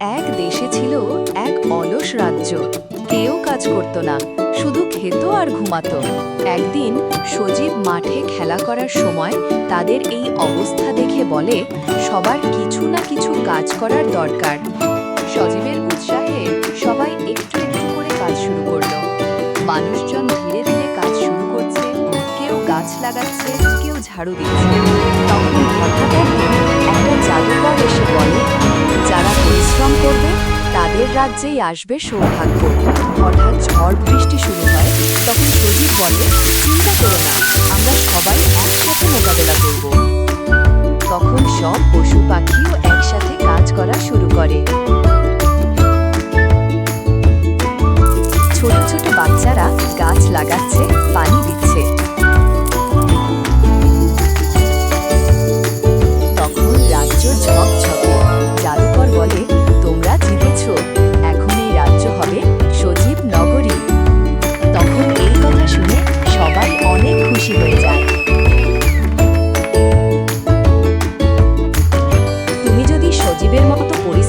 এক দেশে ছিল এক অলস রাজ্য। কেউ কাজ করত না, শুধু খেত আর ঘুমাতো। একদিন সজীব মাঠে খেলা করার সময় তাদের এই অবস্থা দেখে বলে, সবার কিছু না কিছু কাজ করার দরকার। সজীবের উৎসাহে সবাই একটু একটু করে কাজ শুরু করল। মানুষজন ধীরে ধীরে কাজ শুরু করছে। কেউ গাছ লাগাচ্ছে, কেউ ঝাড়ু দিচ্ছে। তখন হঠাৎ রাজ্যেই আসবে সৌভাগ্য। হঠাৎ ঝড় বৃষ্টি শুরু হয়, তখন প্রদীপ বলে, চিন্তা করো না, আমরা সবাই একসাথে মোকাবেলা করব। তখন সব পশু পাখিও একসাথে কাজ করা শুরু করে। ছোট ছোট বাচ্চারা গাছ লাগাচ্ছে তুমি যদি